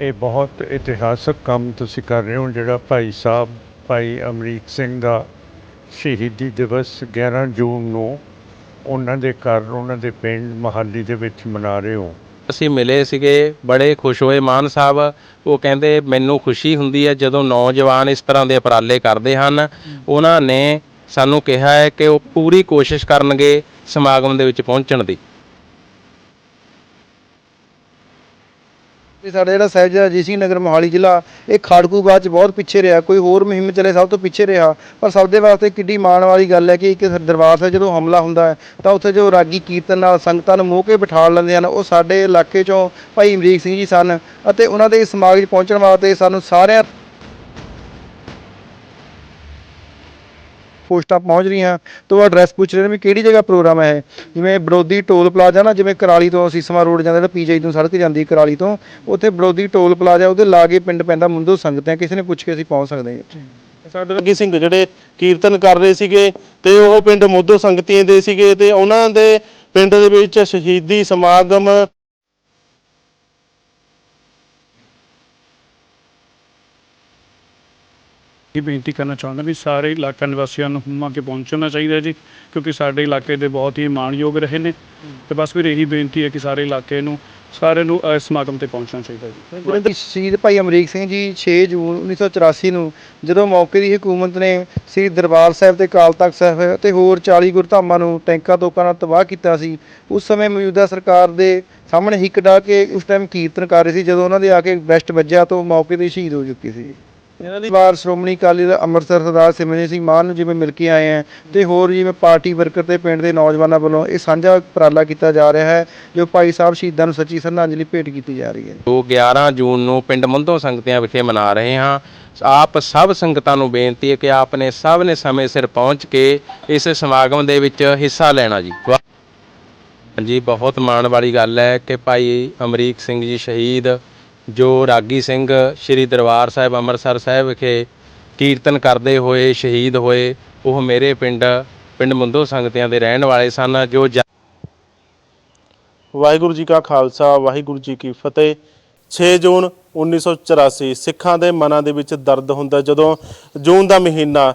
ਇਹ ਬਹੁਤ ਇਤਿਹਾਸਕ ਕੰਮ ਤੁਸੀਂ ਕਰ ਰਹੇ ਹੋ, ਜਿਹੜਾ ਭਾਈ ਸਾਹਿਬ, ਭਾਈ ਅਮਰੀਕ ਸਿੰਘ ਦਾ ਸ਼ਹੀਦੀ ਦਿਵਸ 11 ਜੂਨ ਨੂੰ ਉਹਨਾਂ ਦੇ ਘਰ, ਉਹਨਾਂ ਦੇ ਪਿੰਡ ਮਹਾਲੀ ਦੇ ਵਿੱਚ ਮਨਾ ਰਹੇ ਹੋ। ਅਸੀਂ ਮਿਲੇ ਸੀਗੇ, ਬੜੇ ਖੁਸ਼ ਹੋਏ। ਮਾਨ ਸਾਹਿਬ, ਉਹ ਕਹਿੰਦੇ, ਮੈਨੂੰ ਖੁਸ਼ੀ ਹੁੰਦੀ ਹੈ ਜਦੋਂ ਨੌਜਵਾਨ ਇਸ ਤਰ੍ਹਾਂ ਦੇ ਉਪਰਾਲੇ ਕਰਦੇ ਹਨ। ਉਹਨਾਂ ਨੇ ਸਾਨੂੰ ਕਿਹਾ ਹੈ ਕਿ ਉਹ ਪੂਰੀ ਕੋਸ਼ਿਸ਼ ਕਰਨਗੇ ਸਮਾਗਮ ਦੇ ਵਿੱਚ ਪਹੁੰਚਣ ਦੀ। ਵੀ ਸਾਡਾ ਜਿਹੜਾ ਸਾਹਿਬਜ਼ਾਦਾ ਅਜੀਤ ਸਿੰਘ ਨਗਰ ਮੋਹਾਲੀ ਜ਼ਿਲ੍ਹਾ, ਇਹ ਖਾੜਕੂ ਬਾਅਦ ਚ ਬਹੁਤ ਪਿੱਛੇ ਰਿਹਾ, ਕੋਈ ਹੋਰ ਮੁਹਿੰਮ ਚਲੇ ਸਭ ਤੋਂ ਪਿੱਛੇ ਰਿਹਾ। ਪਰ ਸਭ ਦੇ ਵਾਸਤੇ ਕਿੱਡੀ ਮਾਣ ਵਾਲੀ ਗੱਲ ਹੈ ਕਿ ਇੱਕ ਦਰਬਾਰ ਸਾਹਿਬ ਜਦੋਂ ਹਮਲਾ ਹੁੰਦਾ ਹੈ, ਤਾਂ ਉੱਥੇ ਜੋ ਰਾਗੀ ਕੀਰਤਨ ਨਾਲ ਸੰਗਤਾਂ ਨੂੰ ਮੋਹ ਕੇ ਬਿਠਾ ਲੈਂਦੇ ਹਨ, ਉਹ ਸਾਡੇ ਇਲਾਕੇ ਚੋਂ ਭਾਈ ਅਮਰੀਕ ਸਿੰਘ ਜੀ ਸਨ ਅਤੇ ਉਹਨਾਂ ਦੇ ਇਸ ਸਮਾਗਮ 'ਚ ਪਹੁੰਚਣ ਵਾਸਤੇ ਸਾਨੂੰ ਸਾਰਿਆਂ ਪੋਸਟਾਂ ਪਹੁੰਚ ਰਹੀਆਂ। ਤਾਂ ਉਹ ਐਡਰੈਸ ਪੁੱਛ ਰਹੇ ਨੇ ਵੀ ਕਿਹੜੀ ਜਗ੍ਹਾ ਪ੍ਰੋਗਰਾਮ ਹੈ ਜਿਵੇਂ ਬਰੋਦੀ ਟੋਲ ਪਲਾਜ਼ਾ ਨਾ, ਜਿਵੇਂ ਕਰਾਲੀ ਤੋਂ ਸੀਸਮਾ ਰੋਡ ਜਾਂਦਾ ਜਿਹੜਾ ਪੀਜੀ ਤੋਂ ਸੜਕ ਜਾਂਦੀ ਕਰਾਲੀ ਤੋਂ, ਉੱਥੇ ਬਰੋਦੀ ਟੋਲ ਪਲਾਜ਼ਾ, ਉਹਦੇ ਲਾਗੇ ਪਿੰਡ ਪੈਂਦਾ ਮੁੰਦੋ ਸੰਗਤ ਹੈ, ਕਿਸੇ ਨੇ ਪੁੱਛ ਕੇ ਅਸੀਂ ਪਹੁੰਚ ਸਕਦੇ ਹਾਂ ਸਾਡੇ ਲੱਗੀ ਸਿੰਘ ਜਿਹੜੇ ਕੀਰਤਨ ਕਰ ਰਹੇ ਸੀਗੇ ਤੇ ਉਹ ਪਿੰਡ ਮੋਦੋ ਸੰਗਤੀਆਂ ਦੇ ਸੀਗੇ ਤੇ ਉਹਨਾਂ ਦੇ ਪਿੰਡ ਦੇ ਵਿੱਚ ਸ਼ਹੀਦੀ ਸਮਾਗਮ ਇਹ ਬੇਨਤੀ ਕਰਨਾ ਚਾਹੁੰਦਾ ਵੀ ਸਾਰੇ ਇਲਾਕਾ ਨਿਵਾਸੀਆਂ ਨੂੰ ਹੁਮਾ ਕੇ ਪਹੁੰਚਣਾ ਚਾਹੀਦਾ ਜੀ, ਕਿਉਂਕਿ ਸਾਡੇ ਇਲਾਕੇ ਦੇ ਬਹੁਤ ਹੀ ਮਾਣਯੋਗ ਰਹੇ ਨੇ। ਤੇ ਬਸ ਫਿਰ ਇਹੀ ਬੇਨਤੀ ਹੈ ਕਿ ਸਾਰੇ ਇਲਾਕੇ ਨੂੰ, ਸਾਰਿਆਂ ਨੂੰ ਇਸ ਸਮਾਗਮ ਤੇ ਪਹੁੰਚਣਾ ਚਾਹੀਦਾ ਜੀ। ਸ਼ਹੀਦ ਭਾਈ ਅਮਰੀਕ ਸਿੰਘ ਜੀ 6 ਜੂਨ 1984 ਨੂੰ ਜਦੋਂ ਮੌਕੇ ਦੀ ਹਕੂਮਤ ਨੇ ਸ੍ਰੀ ਦਰਬਾਰ ਸਾਹਿਬ ਤੇ ਅਕਾਲ ਤਖਤ ਸਾਹਿਬ ਤੇ ਹੋਰ 40 ਗੁਰਧਾਮਾਂ ਨੂੰ ਟੈਂਕਾਂ ਤੋਕਾਂ ਨਾਲ ਤਬਾਹ ਕੀਤਾ ਸੀ, ਉਸ ਸਮੇਂ ਮੌਜੂਦਾ ਸਰਕਾਰ ਦੇ ਸਾਹਮਣੇ ਹਿੱਕ ਡਾ ਕੇ ਉਸ ਟਾਈਮ ਕੀਰਤਨ ਕਰ ਰਹੇ ਸੀ, ਜਦੋਂ ਉਹਨਾਂ ਦੇ ਆ ਕੇ ਬੈਸਟ ਵੱਜਿਆ ਤੋਂ ਮੌਕੇ ਤੇ ਸ਼ਹੀਦ ਹੋ ਚੁੱਕੇ ਸੀ। ਇਹਨਾਂ ਦੀ ਵਾਰ ਸ਼੍ਰੋਮਣੀ ਅਕਾਲੀ ਦਲ ਅੰਮ੍ਰਿਤਸਰ ਸਰਦਾਰ ਸਿਮਰਨ ਸਿੰਘ ਮਾਨ ਨੂੰ ਜਿਵੇਂ ਮਿਲ ਕੇ ਆਏ ਆ ਤੇ ਹੋਰ ਜਿਵੇਂ ਪਾਰਟੀ ਵਰਕਰ ਤੇ ਪਿੰਡ ਦੇ ਨੌਜਵਾਨਾਂ ਵੱਲੋਂ ਇਹ ਸਾਂਝਾ ਉਪਰਾਲਾ ਕੀਤਾ ਜਾ ਰਿਹਾ ਹੈ, ਜੋ ਭਾਈ ਸਾਹਿਬ ਸ਼ਹੀਦਾਂ ਨੂੰ ਸੱਚੀ ਸ਼ਰਧਾਂਜਲੀ ਭੇਟ ਕੀਤੀ ਜਾ ਰਹੀ ਹੈ। ਜੋ 11 ਜੂਨ ਨੂੰ ਪਿੰਡ ਮੁੰਦੋਂ ਸੰਗਤਿਆਂ ਵਿਖੇ ਮਨਾ ਰਹੇ ਹਾਂ, ਆਪ ਸਭ ਸੰਗਤਾਂ ਨੂੰ ਬੇਨਤੀ ਹੈ ਕਿ ਆਪ ਨੇ ਸਭ ਨੇ ਸਮੇਂ ਸਿਰ ਪਹੁੰਚ ਕੇ ਇਸ ਸਮਾਗਮ ਦੇ ਵਿੱਚ ਹਿੱਸਾ ਲੈਣਾ ਜੀ। ਵਾਹ- ਹਾਂਜੀ, ਬਹੁਤ ਮਾਣ ਵਾਲੀ ਗੱਲ ਹੈ ਕਿ ਭਾਈ ਅਮਰੀਕ ਸਿੰਘ ਜੀ ਸ਼ਹੀਦ ਜੋ ਰਾਗੀ ਸਿੰਘ ਸ੍ਰੀ ਦਰਬਾਰ ਸਾਹਿਬ ਅੰਮ੍ਰਿਤਸਰ ਸਾਹਿਬ ਵਿਖੇ ਕੀਰਤਨ ਕਰਦੇ ਹੋਏ, ਸ਼ਹੀਦ ਹੋਏ, ਉਹ ਮੇਰੇ ਪਿੰਡ ਪਿੰਡ ਮੁੰਦੋ ਸੰਗਤਿਆਂ ਦੇ ਰਹਿਣ ਵਾਲੇ ਸਨ, ਜੋ ਵਾਹਿਗੁਰੂ ਜੀ ਕਾ ਖਾਲਸਾ, ਵਾਹਿਗੁਰੂ ਜੀ ਕੀ ਫਤਿਹ। 6 ਜੂਨ 1984 ਸਿੱਖਾਂ ਦੇ ਮਨਾਂ ਦੇ ਵਿੱਚ ਦਰਦ ਹੁੰਦਾ ਜਦੋਂ ਜੂਨ ਦਾ ਮਹੀਨਾ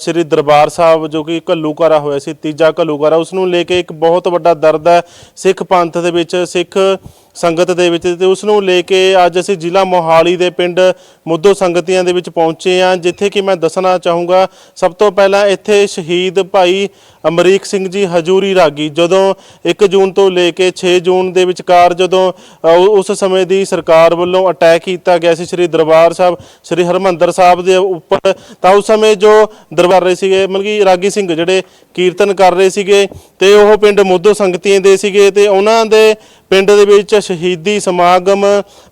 ਸ੍ਰੀ ਦਰਬਾਰ ਸਾਹਿਬ ਜੋ ਕਿ ਘੱਲੂਘਾਰਾ ਹੋਇਆ ਸੀ, ਤੀਜਾ ਘੱਲੂਘਾਰਾ, ਉਸ ਨੂੰ ਲੈ ਕੇ ਇੱਕ ਬਹੁਤ ਵੱਡਾ ਦਰਦ ਹੈ ਸਿੱਖ ਪੰਥ ਦੇ ਵਿੱਚ, ਸਿੱਖ ਸੰਗਤ ਦੇ ਵਿੱਚ ਤੇ ਉਸ ਨੂੰ ਲੈ ਕੇ ਅੱਜ ਅਸੀਂ ਜ਼ਿਲ੍ਹਾ ਮੋਹਾਲੀ ਦੇ ਪਿੰਡ ਮੁੱਦੋ ਸੰਗਤੀਆਂ ਦੇ ਵਿੱਚ ਪਹੁੰਚੇ ਹਾਂ, ਜਿੱਥੇ ਕਿ ਮੈਂ ਦੱਸਣਾ ਚਾਹੂੰਗਾ, ਸਭ ਤੋਂ ਪਹਿਲਾਂ ਇੱਥੇ ਸ਼ਹੀਦ ਭਾਈ ਅਮਰੀਕ ਸਿੰਘ ਜੀ ਹਜੂਰੀ ਰਾਗੀ, ਜਦੋਂ 1 ਜੂਨ ਤੋਂ ਲੈ ਕੇ 6 ਜੂਨ ਦੇ ਵਿਚਕਾਰ ਜਦੋਂ ਉਸ ਸਮੇਂ ਦੀ ਸਰਕਾਰ ਵੱਲੋਂ ਅਟੈਕ ਕੀਤਾ ਗਿਆ ਸੀ ਸ੍ਰੀ ਦਰਬਾਰ ਸਾਹਿਬ, ਸ੍ਰੀ ਹਰਮੰਦਰ ਸਾਹਿਬ ਦੇ ਉੱਪਰ। ਤਾਂ ਉਸ ਸਮੇਂ ਜੋ ਦਰਬਾਰ ਰਹੇ ਸੀਗੇ, ਮਤਲਬ ਕਿ ਰਾਗੀ ਸਿੰਘ ਜਿਹੜੇ ਕੀਰਤਨ ਕਰ ਰਹੇ ਸੀਗੇ ਤੇ ਉਹ ਪਿੰਡ ਮੁੱਦੋ ਸੰਗਤੀਆਂ ਦੇ ਸੀਗੇ ਤੇ ਉਹਨਾਂ ਦੇ ਪਿੰਡ ਦੇ ਵਿੱਚ ਸ਼ਹੀਦੀ ਸਮਾਗਮ,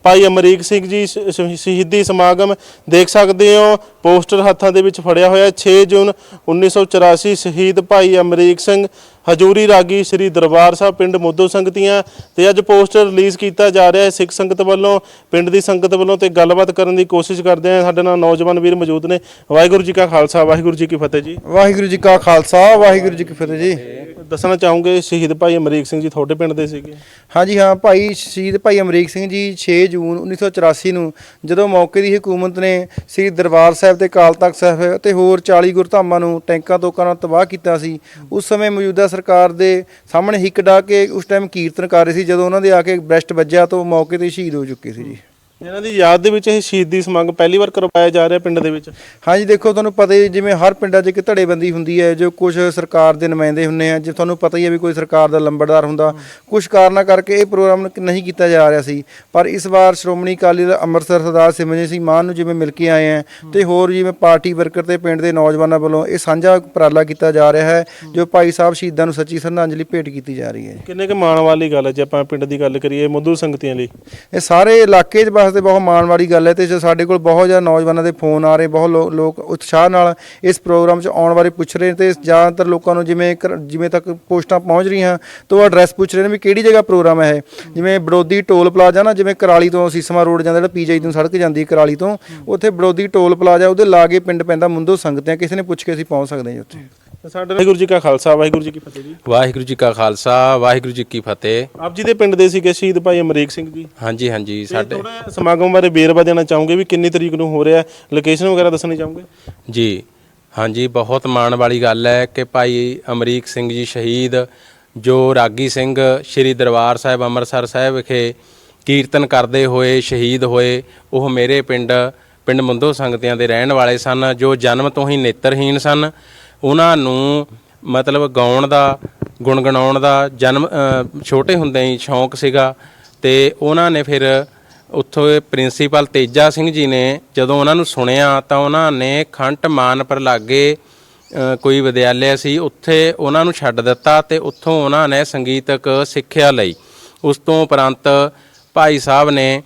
ਭਾਈ ਅਮਰੀਕ ਸਿੰਘ ਜੀ ਸ਼ਹੀਦੀ ਸਮਾਗਮ ਦੇਖ ਸਕਦੇ ਹੋ। ਪੋਸਟਰ ਹੱਥਾਂ ਦੇ ਵਿੱਚ ਫੜਿਆ ਹੋਇਆ 6 ਜੂਨ 1984 ਸ਼ਹੀਦ ਭਾਈ ਅਮਰੀਕ ਸਿੰਘ ਹਜੂਰੀ ਰਾਗੀ ਸ੍ਰੀ ਦਰਬਾਰ ਸਾਹਿਬ ਪਿੰਡ ਮੋਦੋ ਸੰਗਤੀਆਂ ਤੇ ਅੱਜ ਪੋਸਟਰ ਰਿਲੀਜ਼ ਕੀਤਾ ਜਾ ਰਿਹਾ ਹੈ ਸਿੱਖ ਸੰਗਤ ਵੱਲੋਂ, ਪਿੰਡ ਦੀ ਸੰਗਤ ਵੱਲੋਂ ਤੇ ਗੱਲਬਾਤ ਕਰਨ ਦੀ ਕੋਸ਼ਿਸ਼ ਕਰਦੇ ਹਾਂ। ਸਾਡੇ ਨਾਲ ਨੌਜਵਾਨ ਵੀਰ ਮੌਜੂਦ ਨੇ। ਵਾਹਿਗੁਰੂ ਜੀ ਕਾ ਖਾਲਸਾ, ਵਾਹਿਗੁਰੂ ਜੀ ਕੀ ਫਤਿਹ ਜੀ। ਵਾਹਿਗੁਰੂ ਜੀ ਕਾ ਖਾਲਸਾ, ਵਾਹਿਗੁਰੂ ਜੀ ਕੀ ਫਤਿਹ ਜੀ। ਦੱਸਣਾ ਚਾਹੂੰਗੇ, ਸ਼ਹੀਦ ਭਾਈ ਅਮਰੀਕ ਸਿੰਘ ਜੀ ਤੁਹਾਡੇ ਪਿੰਡ ਦੇ ਸੀਗੇ? ਹਾਂਜੀ, ਹਾਂ, ਭਾਈ ਸ਼ਹੀਦ ਭਾਈ ਅਮਰੀਕ ਸਿੰਘ ਜੀ 6 ਜੂਨ 1984 ਨੂੰ ਜਦੋਂ ਮੌਕੇ ਦੀ ਹਕੂਮਤ ਨੇ ਸ੍ਰੀ ਦਰਬਾਰ ਸਾਹਿਬ ਤੇ ਅਕਾਲ ਤਖਤ ਸਾਹਿਬ ਅਤੇ ਹੋਰ 40 ਗੁਰਧਾਮਾਂ ਨੂੰ ਟੈਂਕਾਂ ਤੋਕਾਂ ਨਾਲ ਤਬਾਹ ਕੀਤਾ ਸੀ, ਉਸ ਸਮੇਂ ਮੌਜੂਦਾ ਸਰਕਾਰ ਦੇ ਸਾਹਮਣੇ ਹਿੱਕ ਡਾ ਕੇ ਉਸ ਟਾਈਮ ਕੀਰਤਨ ਕਰ ਰਹੇ ਸੀ, ਜਦੋਂ ਉਹਨਾਂ ਦੇ ਆ ਕੇ ਬ੍ਰੈਸਟ ਵੱਜਿਆ ਤੋਂ ਮੌਕੇ ਤੇ ਸ਼ਹੀਦ ਹੋ ਚੁੱਕੇ ਸੀ ਜੀ। ਇਹਨਾਂ ਦੀ ਯਾਦ ਦੇ ਵਿੱਚ ਇਹ ਸ਼ਹੀਦੀ ਸਮਾਗਮ ਪਹਿਲੀ ਵਾਰ ਕਰਵਾਇਆ ਜਾ ਰਿਹਾ ਪਿੰਡ ਦੇ ਵਿੱਚ? ਹਾਂਜੀ ਦੇਖੋ ਤੁਹਾਨੂੰ ਪਤਾ ਹੀ ਜਿਵੇਂ ਹਰ ਪਿੰਡਾਂ 'ਚ ਇੱਕ ਧੜੇਬੰਦੀ ਹੁੰਦੀ ਹੈ ਜੋ ਕੁਝ ਸਰਕਾਰ ਦੇ ਨੁਮਾਇੰਦੇ ਹੁੰਦੇ ਆ ਜੇ ਤੁਹਾਨੂੰ ਪਤਾ ਹੀ ਹੈ ਵੀ ਕੋਈ ਸਰਕਾਰ ਦਾ ਲੰਬੜਦਾਰ ਹੁੰਦਾ ਕੁਝ ਕਾਰਨਾਂ ਕਰਕੇ ਇਹ ਪ੍ਰੋਗਰਾਮ ਨਹੀਂ ਕੀਤਾ ਜਾ ਰਿਹਾ ਸੀ। ਪਰ ਇਸ ਵਾਰ ਸ਼੍ਰੋਮਣੀ ਅਕਾਲੀ ਦਲ ਅੰਮ੍ਰਿਤਸਰ ਸਰਦਾਰ ਸਿਮਰਨ ਸਿੰਘ ਮਾਨ ਨੂੰ ਜਿਵੇਂ ਮਿਲ ਕੇ ਆਏ ਆ ਤੇ ਹੋਰ ਜਿਵੇਂ ਪਾਰਟੀ ਵਰਕਰ ਤੇ ਪਿੰਡ ਦੇ ਨੌਜਵਾਨਾਂ ਵੱਲੋਂ ਇਹ ਸਾਂਝਾ ਉਪਰਾਲਾ ਕੀਤਾ ਜਾ ਰਿਹਾ ਹੈ ਜੋ ਭਾਈ ਸਾਹਿਬ ਸ਼ਹੀਦਾਂ ਨੂੰ ਸੱਚੀ ਸ਼ਰਧਾਂਜਲੀ ਭੇਟ ਕੀਤੀ ਜਾ ਰਹੀ ਹੈ ਕਿੰਨੇ ਕੁ ਮਾਣ ਵਾਲੀ ਗੱਲ ਹੈ ਜੇ ਆਪਾਂ ਪਿੰਡ ਦੀ ਗੱਲ ਕਰੀਏ ਮੁੱਦੂ ਸੰਗਤੀਆਂ ਲਈ? ਇਹ ਸਾਰੇ ਇਲਾਕੇ 'ਚ ਵਾਸਤੇ ਬਹੁਤ ਮਾਣ ਵਾਲੀ ਗੱਲ ਹੈ ਤੇ ਜੋ ਸਾਡੇ ਕੋਲ ਬਹੁਤ ਜ਼ਿਆਦਾ ਨੌਜਵਾਨਾਂ ਦੇ ਫੋਨ ਆ ਰਹੇ ਬਹੁਤ ਲੋ- ਲੋਕ ਉਤਸ਼ਾਹ ਨਾਲ ਇਸ ਪ੍ਰੋਗਰਾਮ 'ਚ ਆਉਣ ਬਾਰੇ ਪੁੱਛ ਰਹੇ ਤੇ ਜ਼ਿਆਦਾਤਰ ਲੋਕਾਂ ਨੂੰ ਜਿਵੇਂ ਘਰ- ਜਿਵੇਂ ਤੱਕ ਪੋਸਟਾਂ ਪਹੁੰਚ ਰਹੀਆਂ ਤੋਂ ਐਡਰੈਸ ਪੁੱਛ ਰਹੇ ਨੇ ਵੀ ਕਿਹੜੀ ਜਗ੍ਹਾ ਪ੍ਰੋਗਰਾਮ ਹੈ ਇਹ? ਜਿਵੇਂ ਬਰੋਦੀ ਟੋਲ ਪਲਾਜ਼ਾ ਨਾ ਜਿਵੇਂ ਕਰਾਲੀ ਤੋਂ ਸੀਸਮਾ ਰੋਡ ਜਾਂਦਾ ਜਿਹੜਾ ਪੀਜੀ ਤੋਂ ਸੜਕ ਜਾਂਦੀ ਹੈ ਕਰਾਲੀ ਤੋਂ ਉੱਥੇ ਬਰੋਦੀ ਟੋਲ ਪਲਾਜ਼ਾ ਉਹਦੇ ਲਾਗੇ ਪਿੰਡ ਪੈਂਦਾ ਮੁੰਦੋ ਸੰਗਤ ਹੈ ਕਿਸੇ ਨੇ ਪੁੱਛ ਕੇ ਅਸੀਂ ਪਹੁੰਚ ਸਕਦੇ ਹਾਂ ਜੀ ਉੱਥੇ। ਸਾਡੇ ਵਾਹਿਗੁਰੂ ਜੀ ਕਾ ਖਾਲਸਾ ਵਾਹਿਗੁਰੂ ਜੀ ਕੀ ਫਤਿਹ ਜੀ। ਵਾਹਿਗੁਰੂ ਜੀ ਕਾ ਖਾਲਸਾ ਵਾਹਿਗੁਰੂ ਜੀ ਕੀ ਫਤਿਹ। ਆਪ ਜੀ ਦੇ ਪਿੰਡ ਦੇ ਸੀਗੇ ਸ਼ਹੀਦ ਭਾਈ ਅਮਰੀਕ ਸਿੰਘ ਜੀ। ਹਾਂਜੀ ਹਾਂਜੀ ਸਾਡੇ ਥੋੜਾ ਸਮਾਗਮ ਬਾਰੇ ਵੇਰਵਾ ਦੇਣਾ ਚਾਹੋਗੇ ਵੀ ਕਿੰਨੀ ਤਰੀਕ ਨੂੰ ਹੋ ਰਿਹਾ ਲੋਕੇਸ਼ਨ ਵਗੈਰਾ ਦੱਸਣੀ ਚਾਹੋਗੇ? ਜੀ ਹਾਂਜੀ ਬਹੁਤ ਮਾਣ ਵਾਲੀ ਗੱਲ ਹੈ ਕਿ ਭਾਈ ਅਮਰੀਕ ਸਿੰਘ ਜੀ ਸ਼ਹੀਦ ਜੋ ਰਾਗੀ ਸਿੰਘ ਸ੍ਰੀ ਦਰਬਾਰ ਸਾਹਿਬ ਅੰਮ੍ਰਿਤਸਰ ਸਾਹਿਬ ਵਿਖੇ ਕੀਰਤਨ ਕਰਦੇ ਹੋਏ ਸ਼ਹੀਦ ਹੋਏ ਉਹ ਮੇਰੇ ਪਿੰਡ ਪਿੰਡ ਮੁੰਦੋ ਸੰਗਤਿਆਂ ਦੇ ਰਹਿਣ ਵਾਲੇ ਸਨ ਜੋ ਜਨਮ ਤੋਂ ਹੀ ਨੇਤਰਹੀਨ ਸਨ। ਉਹਨਾਂ ਨੂੰ ਮਤਲਬ ਗਾਉਣ ਦਾ, ਗੁਣਗੁਣਾਉਣ ਦਾ ਜਨਮ ਛੋਟੇ ਹੁੰਦੇ ਹੀ ਸ਼ੌਂਕ ਸੀਗਾ ਤੇ ਉਹਨਾਂ ਨੇ ਫਿਰ ਉੱਥੋਂ ਇਹ ਪ੍ਰਿੰਸੀਪਲ ਤੇਜਾ ਸਿੰਘ ਜੀ ਨੇ ਜਦੋਂ ਉਹਨਾਂ ਨੂੰ ਸੁਣਿਆ ਤਾਂ ਉਹਨਾਂ ਨੇ ਖੰਟ ਮਾਨਪੁਰ ਲਾਗੇ ਕੋਈ ਵਿਦਿਆਲਿਆ ਸੀ, ਉੱਥੇ ਉਹਨਾਂ ਨੂੰ ਛੱਡ ਦਿੱਤਾ ਤੇ ਉੱਥੋਂ ਉਹਨਾਂ ਨੇ ਸੰਗੀਤਕ ਸਿੱਖਿਆ ਲਈ। ਉਸ ਤੋਂ ਉਪਰੰਤ ਭਾਈ ਸਾਹਿਬ ਨੇ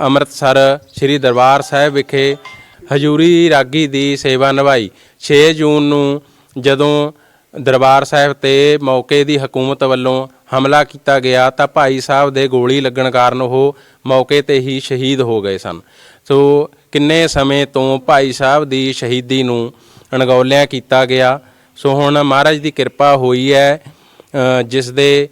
ਅੰਮ੍ਰਿਤਸਰ ਸ੍ਰੀ ਦਰਬਾਰ ਸਾਹਿਬ ਵਿਖੇ ਹਜੂਰੀ ਰਾਗੀ ਦੀ ਸੇਵਾ ਨਿਭਾਈ। 6 ਜੂਨ ਨੂੰ ਜਦੋਂ ਦਰਬਾਰ ਸਾਹਿਬ ਤੇ ਮੌਕੇ ਦੀ ਹਕੂਮਤ ਵੱਲੋਂ ਹਮਲਾ ਕੀਤਾ ਗਿਆ ਤਾਂ ਭਾਈ ਸਾਹਿਬ ਦੇ ਗੋਲੀ ਲੱਗਣ ਕਾਰਨ ਉਹ ਮੌਕੇ ਤੇ ਹੀ ਸ਼ਹੀਦ ਹੋ ਗਏ ਸਨ। ਸੋ ਕਿੰਨੇ ਸਮੇਂ ਤੋਂ ਭਾਈ ਸਾਹਿਬ ਦੀ ਸ਼ਹੀਦੀ ਨੂੰ ਅਣਗੌਲਿਆ ਕੀਤਾ ਗਿਆ। ਸੋ ਹੁਣ ਮਹਾਰਾਜ ਦੀ ਕਿਰਪਾ ਹੋਈ ਹੈ ਅ, ਜਿਸ ਦੇ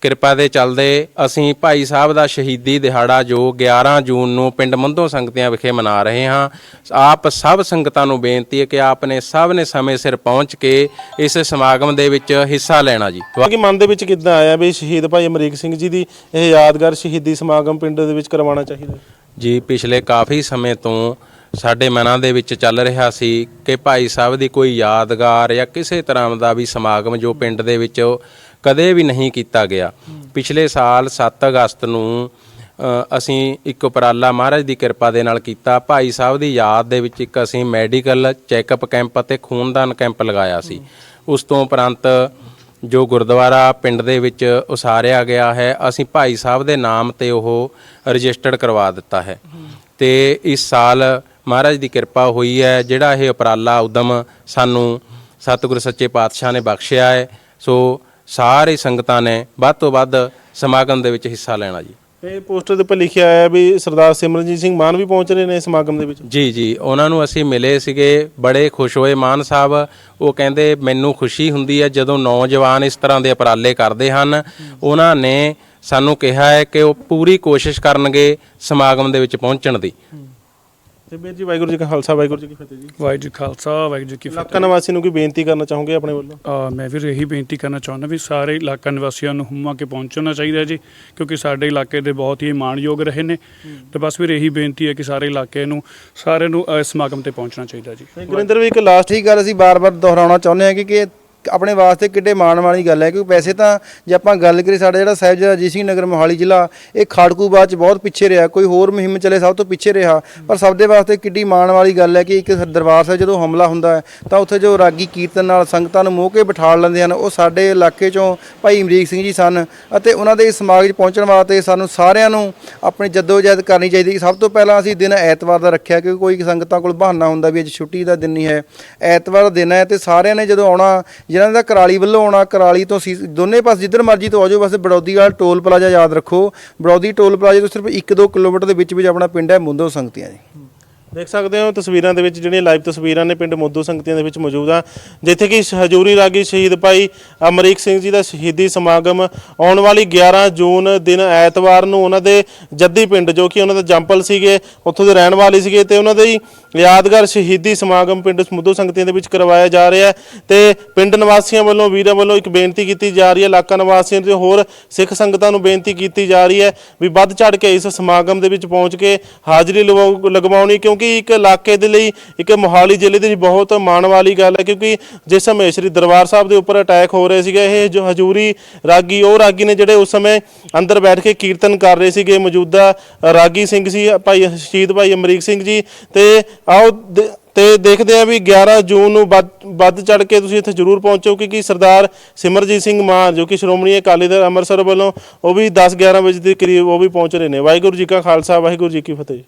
ਕਿਰਪਾ ਦੇ ਚੱਲਦੇ ਅਸੀਂ ਭਾਈ ਸਾਹਿਬ ਦਾ ਸ਼ਹੀਦੀ ਦਿਹਾੜਾ ਜੋ 11 ਜੂਨ ਨੂੰ ਪਿੰਡ ਮੰਧੋ ਸੰਗਤਿਆਂ ਵਿਖੇ ਮਨਾ ਰਹੇ ਹਾਂ। ਆਪ ਸਭ ਸੰਗਤਾਂ ਨੂੰ ਬੇਨਤੀ ਹੈ ਕਿ ਆਪ ਨੇ ਸਭ ਨੇ ਸਮੇਂ ਸਿਰ ਪਹੁੰਚ ਕੇ ਇਸ ਸਮਾਗਮ ਦੇ ਵਿੱਚ ਹਿੱਸਾ ਲੈਣਾ ਜੀ। ਕਿ ਮਨ ਦੇ ਵਿੱਚ ਕਿੱਦਾਂ ਆਇਆ ਵੀ ਸ਼ਹੀਦ ਭਾਈ ਅਮਰੀਕ ਸਿੰਘ ਜੀ ਦੀ ਇਹ ਯਾਦਗਾਰ ਸ਼ਹੀਦੀ ਸਮਾਗਮ ਪਿੰਡ ਦੇ ਵਿੱਚ ਕਰਵਾਉਣਾ ਚਾਹੀਦਾ? ਜੀ ਪਿਛਲੇ ਕਾਫੀ ਸਮੇਂ ਤੋਂ ਸਾਡੇ ਮਨਾਂ ਦੇ ਵਿੱਚ ਚੱਲ ਰਿਹਾ ਸੀ ਕਿ ਭਾਈ ਸਾਹਿਬ ਦੀ ਕੋਈ ਯਾਦਗਾਰ ਜਾਂ ਕਿਸੇ ਤਰ੍ਹਾਂ ਦਾ ਵੀ ਸਮਾਗਮ ਜੋ ਪਿੰਡ ਦੇ ਵਿੱਚ ਕਦੇ ਵੀ ਨਹੀਂ ਕੀਤਾ ਗਿਆ। ਪਿਛਲੇ ਸਾਲ 7 ਅਗਸਤ ਨੂੰ ਅਸੀਂ ਇੱਕ ਉਪਰਾਲਾ ਮਹਾਰਾਜ ਦੀ ਕਿਰਪਾ ਦੇ ਨਾਲ ਕੀਤਾ। ਭਾਈ ਸਾਹਿਬ ਦੀ ਯਾਦ ਦੇ ਵਿੱਚ ਇੱਕ ਅਸੀਂ ਮੈਡੀਕਲ ਚੈੱਕਅਪ ਕੈਂਪ ਅਤੇ ਖੂਨਦਾਨ ਕੈਂਪ ਲਗਾਇਆ ਸੀ। ਉਸ ਤੋਂ ਉਪਰੰਤ ਜੋ ਗੁਰਦੁਆਰਾ ਪਿੰਡ ਦੇ ਵਿੱਚ ਉਸਾਰਿਆ ਗਿਆ ਹੈ, ਅਸੀਂ ਭਾਈ ਸਾਹਿਬ ਦੇ ਨਾਮ ਤੇ ਉਹ ਰਜਿਸਟਰਡ ਕਰਵਾ ਦਿੱਤਾ ਹੈ। ਤੇ ਇਸ ਸਾਲ ਮਹਾਰਾਜ ਦੀ ਕਿਰਪਾ ਹੋਈ ਹੈ ਜਿਹੜਾ ਇਹ ਉਪਰਾਲਾ ਉਦਮ ਸਾਨੂੰ ਸਤਿਗੁਰ ਸੱਚੇ ਪਾਤਸ਼ਾਹ ਨੇ ਬਖਸ਼ਿਆ ਹੈ ਸੋ ਸਾਰੇ ਸੰਗਤਾਂ ਨੇ ਵੱਧ ਤੋਂ ਵੱਧ ਸਮਾਗਮ ਦੇ ਵਿੱਚ ਹਿੱਸਾ ਲੈਣਾ ਜੀ। ਇਹ ਪੋਸਟਰ ਦੇ ਉੱਪਰ ਲਿਖਿਆ ਆਇਆ ਵੀ ਸਰਦਾਰ ਸਿਮਰਨਜੀਤ ਸਿੰਘ ਮਾਨ ਵੀ ਪਹੁੰਚ ਰਹੇ ਨੇ ਸਮਾਗਮ ਦੇ ਵਿੱਚ। ਜੀ ਜੀ ਉਹਨਾਂ ਨੂੰ ਅਸੀਂ ਮਿਲੇ ਸੀਗੇ ਬੜੇ ਖੁਸ਼ ਹੋਏ। ਮਾਨ ਸਾਹਿਬ ਉਹ ਕਹਿੰਦੇ ਮੈਨੂੰ ਖੁਸ਼ੀ ਹੁੰਦੀ ਹੈ ਜਦੋਂ ਨੌਜਵਾਨ ਇਸ ਤਰ੍ਹਾਂ ਦੇ ਉਪਰਾਲੇ ਕਰਦੇ ਹਨ। ਉਹਨਾਂ ਨੇ ਸਾਨੂੰ ਕਿਹਾ ਹੈ ਕਿ ਉਹ ਪੂਰੀ ਕੋਸ਼ਿਸ਼ ਕਰਨਗੇ ਸਮਾਗਮ ਦੇ ਵਿੱਚ ਪਹੁੰਚਣ ਦੀ। ਤੇ ਵੀਰ ਜੀ ਵਾਹਿਗੁਰੂ ਜੀ ਕਾ ਖਾਲਸਾ ਵਾਹਿਗੁਰੂ ਜੀ ਕੀ ਫਤਿਹ ਜੀ। ਵਾਹਿਗੁਰੂ ਜੀ ਖਾਲਸਾ ਵਾਹਿਗੁਰੂ ਜੀ ਕੀ ਫਤਿਹ। ਇਲਾਕਾ ਨਿਵਾਸੀ ਨੂੰ ਕੋਈ ਬੇਨਤੀ ਕਰਨਾ ਚਾਹੋਗੇ ਆਪਣੇ ਵੱਲੋਂ? ਅ, ਮੈਂ ਵੀ ਇਹੀ ਬੇਨਤੀ ਕਰਨਾ ਚਾਹੁੰਦਾ ਵੀ ਸਾਰੇ ਇਲਾਕਾ ਨਿਵਾਸੀਆਂ ਨੂੰ ਹੁਮਾ ਕੇ ਪਹੁੰਚਣਾ ਚਾਹੀਦਾ ਜੀ ਕਿਉਂਕਿ ਸਾਡੇ ਇਲਾਕੇ ਦੇ ਬਹੁਤ ਹੀ ਮਾਣਯੋਗ ਰਹੇ ਨੇ। ਤੇ ਬਸ ਫਿਰ ਇਹੀ ਬੇਨਤੀ ਹੈ ਕਿ ਸਾਰੇ ਇਲਾਕੇ ਨੂੰ ਸਾਰਿਆਂ ਨੂੰ ਅ, ਸਮਾਗਮ ਤੇ ਪਹੁੰਚਣਾ ਚਾਹੀਦਾ ਜੀ। ਗੁਰਿੰਦਰ ਵੀ ਇੱਕ ਲਾਸਟ ਠੀਕ ਗੱਲ ਅਸੀਂ ਬਾਰ-ਬਾਰ ਦੁਹਰਾਉਣਾ ਚਾਹੁੰਦੇ ਹਾਂ ਕਿ ਕਿ ਆਪਣੇ ਵਾਸਤੇ ਕਿੱਡੇ ਮਾਣ ਵਾਲੀ ਗੱਲ ਹੈ, ਕਿਉਂਕਿ ਵੈਸੇ ਤਾਂ ਜੇ ਆਪਾਂ ਗੱਲ ਕਰੀ ਸਾਡਾ ਜਿਹੜਾ ਸਾਹਿਬਜ਼ਾਦਾ ਅਜੀਤ ਸਿੰਘ ਨਗਰ ਮੋਹਾਲੀ ਜ਼ਿਲ੍ਹਾ, ਇਹ ਖਾੜਕੂ ਬਾਅਦ ਚ ਬਹੁਤ ਪਿੱਛੇ ਰਿਹਾ, ਕੋਈ ਹੋਰ ਮੁਹਿੰਮ ਚਲੇ ਸਭ ਤੋਂ ਪਿੱਛੇ ਰਿਹਾ, ਪਰ ਸਭ ਦੇ ਵਾਸਤੇ ਕਿੱਡੀ ਮਾਣ ਵਾਲੀ ਗੱਲ ਹੈ ਕਿ ਇੱਕ ਦਰਬਾਰ ਸਾਹਿਬ ਜਦੋਂ ਹਮਲਾ ਹੁੰਦਾ ਹੈ, ਤਾਂ ਉੱਥੇ ਜੋ ਰਾਗੀ ਕੀਰਤਨ ਨਾਲ ਸੰਗਤਾਂ ਨੂੰ ਮੋਹ ਕੇ ਬਿਠਾ ਲੈਂਦੇ ਹਨ, ਉਹ ਸਾਡੇ ਇਲਾਕੇ ਚੋਂ ਭਾਈ ਅਮਰੀਕ ਸਿੰਘ ਜੀ ਸਨ ਅਤੇ ਉਹਨਾਂ ਦੇ ਇਸ ਸਮਾਗਮ 'ਚ ਪਹੁੰਚਣ ਵਾਸਤੇ ਸਾਨੂੰ ਸਾਰਿਆਂ ਨੂੰ ਆਪਣੀ ਜਦੋਜਹਿਦ ਕਰਨੀ ਚਾਹੀਦੀ ਸਭ ਤੋਂ ਪਹਿਲਾਂ ਅਸੀਂ ਦਿਨ ਐਤਵਾਰ ਦਾ ਰੱਖਿਆ, ਕਿਉਂਕਿ ਕੋਈ ਸੰਗਤਾਂ ਕੋਲ ਬਹਾਨਾ ਹੁੰਦਾ ਵੀ ਅੱਜ ਛੁੱਟੀ ਦਾ ਦਿਨ ਨਹੀਂ ਹੈ। ਐਤਵਾਰ ਦਾ ਦਿਨ ਹੈ ਤੇ ਸਾਰਿਆਂ ਨੇ ਜਦੋਂ ਆਉਣਾ ਜਿਨ੍ਹਾਂ ਦਾ ਕਰਾਲੀ ਵੱਲੋਂ ਆਉਣਾ, ਕਰਾਲੀ ਤੋਂ ਸੀ, ਦੋਨੇ ਪਾਸ ਜਿੱਧਰ ਮਰਜ਼ੀ ਤੋਂ ਆਜੋ ਬਸ ਬੜੌਦੀ ਵਾਲਾ ਟੋਲ ਪਲਾਜ਼ਾ ਯਾਦ ਰੱਖੋ। ਬੜੌਦੀ ਟੋਲ ਪਲਾਜ਼ੇ ਤੋਂ ਸਿਰਫ 1-2 ਕਿਲੋਮੀਟਰ ਦੇ ਵਿੱਚ ਵਿੱਚ ਆਪਣਾ ਪਿੰਡ ਹੈ ਮੁੰਦੋ ਸੰਗਤੀਆਂ ਜੀ। ਦੇਖ ਸਕਦੇ ਹੋ ਤਸਵੀਰਾਂ ਦੇ ਵਿੱਚ ਜਿਹੜੀਆਂ ਲਾਈਵ ਤਸਵੀਰਾਂ ਨੇ ਪਿੰਡ ਮੋਦੂ ਸੰਗਤੀਆਂ ਦੇ ਵਿੱਚ ਮੌਜੂਦ ਆ, ਜਿੱਥੇ ਕਿ ਹਜੂਰੀ ਰਾਗੀ ਸ਼ਹੀਦ ਭਾਈ ਅਮਰੀਕ ਸਿੰਘ ਜੀ ਦਾ ਸ਼ਹੀਦੀ ਸਮਾਗਮ ਆਉਣ ਵਾਲੀ 11 ਜੂਨ ਦਿਨ ਐਤਵਾਰ ਨੂੰ ਉਹਨਾਂ ਦੇ ਜੱਦੀ ਪਿੰਡ, ਜੋ ਕਿ ਉਹਨਾਂ ਦਾ ਜੰਪਲ ਸੀਗੇ, ਉੱਥੋਂ ਦੇ ਰਹਿਣ ਵਾਲੇ ਸੀਗੇ ਤੇ ਉਹਨਾਂ ਦੇ ਯਾਦਗਾਰ ਸ਼ਹੀਦੀ ਸਮਾਗਮ ਪਿੰਡ ਸਮੁੱਦੂ ਸੰਗਤੀਆਂ ਦੇ ਵਿੱਚ ਕਰਵਾਇਆ ਜਾ ਰਿਹਾ ਹੈ ਤੇ ਪਿੰਡ ਨਿਵਾਸੀਆਂ ਵੱਲੋਂ, ਵੀਰਾਂ ਵੱਲੋਂ ਇੱਕ ਬੇਨਤੀ ਕੀਤੀ ਜਾ ਰਹੀ ਹੈ, ਇਲਾਕਾ ਨਿਵਾਸੀਆਂ ਤੇ ਹੋਰ ਸਿੱਖ ਸੰਗਤਾਂ ਨੂੰ ਬੇਨਤੀ ਕੀਤੀ ਜਾ ਰਹੀ ਹੈ ਵੀ ਵੱਧ ਚੜ ਕੇ ਇਸ ਸਮਾਗਮ ਦੇ ਵਿੱਚ ਪਹੁੰਚ ਕੇ ਹਾਜ਼ਰੀ ਲਵਾਉ- ਲਗਵਾਉਣੀ, ਕਿਉਂਕਿ ਇੱਕ ਇਲਾਕੇ ਦੇ ਲਈ, ਇੱਕ ਮੋਹਾਲੀ ਜ਼ਿਲ੍ਹੇ ਦੇ ਲਈ ਬਹੁਤ ਮਾਣ ਵਾਲੀ ਗੱਲ ਹੈ ਕਿਉਂਕਿ ਜਿਸ ਸਮੇਂ ਸ੍ਰੀ ਦਰਬਾਰ ਸਾਹਿਬ ਦੇ ਉੱਪਰ ਅਟੈਕ ਹੋ ਰਹੇ ਸੀਗੇ, ਇਹ ਜੋ ਹਜੂਰੀ ਰਾਗੀ, ਉਹ ਰਾਗੀ ਨੇ ਜਿਹੜੇ ਉਸ ਸਮੇਂ ਅੰਦਰ ਬੈਠ ਕੇ ਕੀਰਤਨ ਕਰ ਰਹੇ ਸੀਗੇ, ਮੌਜੂਦਾ ਰਾਗੀ ਸਿੰਘ ਸੀ, ਭਾਈ ਸ਼ਹੀਦ ਭਾਈ ਅਮਰੀਕ ਸਿੰਘ ਜੀ, ਤੇ ਆਓ ਦੇ- ਤੇ ਦੇਖਦੇ ਆ ਵੀ 11 ਜੂਨ ਨੂੰ ਵੱਧ ਵੱਧ ਚੜ ਕੇ ਤੁਸੀਂ ਇੱਥੇ ਜ਼ਰੂਰ ਪਹੁੰਚੋ, ਕਿਉਂਕਿ ਸਰਦਾਰ ਸਿਮਰਜੀਤ ਸਿੰਘ ਮਾਨ, ਜੋ ਕਿ ਸ਼੍ਰੋਮਣੀ ਅਕਾਲੀ ਦਲ ਅੰਮ੍ਰਿਤਸਰ ਵੱਲੋਂ, ਉਹ ਵੀ 10 11 ਵਜੇ ਦੇ ਕਰੀਬ ਉਹ ਵੀ ਪਹੁੰਚ ਰਹੇ ਨੇ। ਵਾਹਿਗੁਰੂ ਜੀ ਕਾ ਖਾਲਸਾ, ਵਾਹਿਗੁਰੂ ਜੀ ਕੀ ਫਤਿਹ।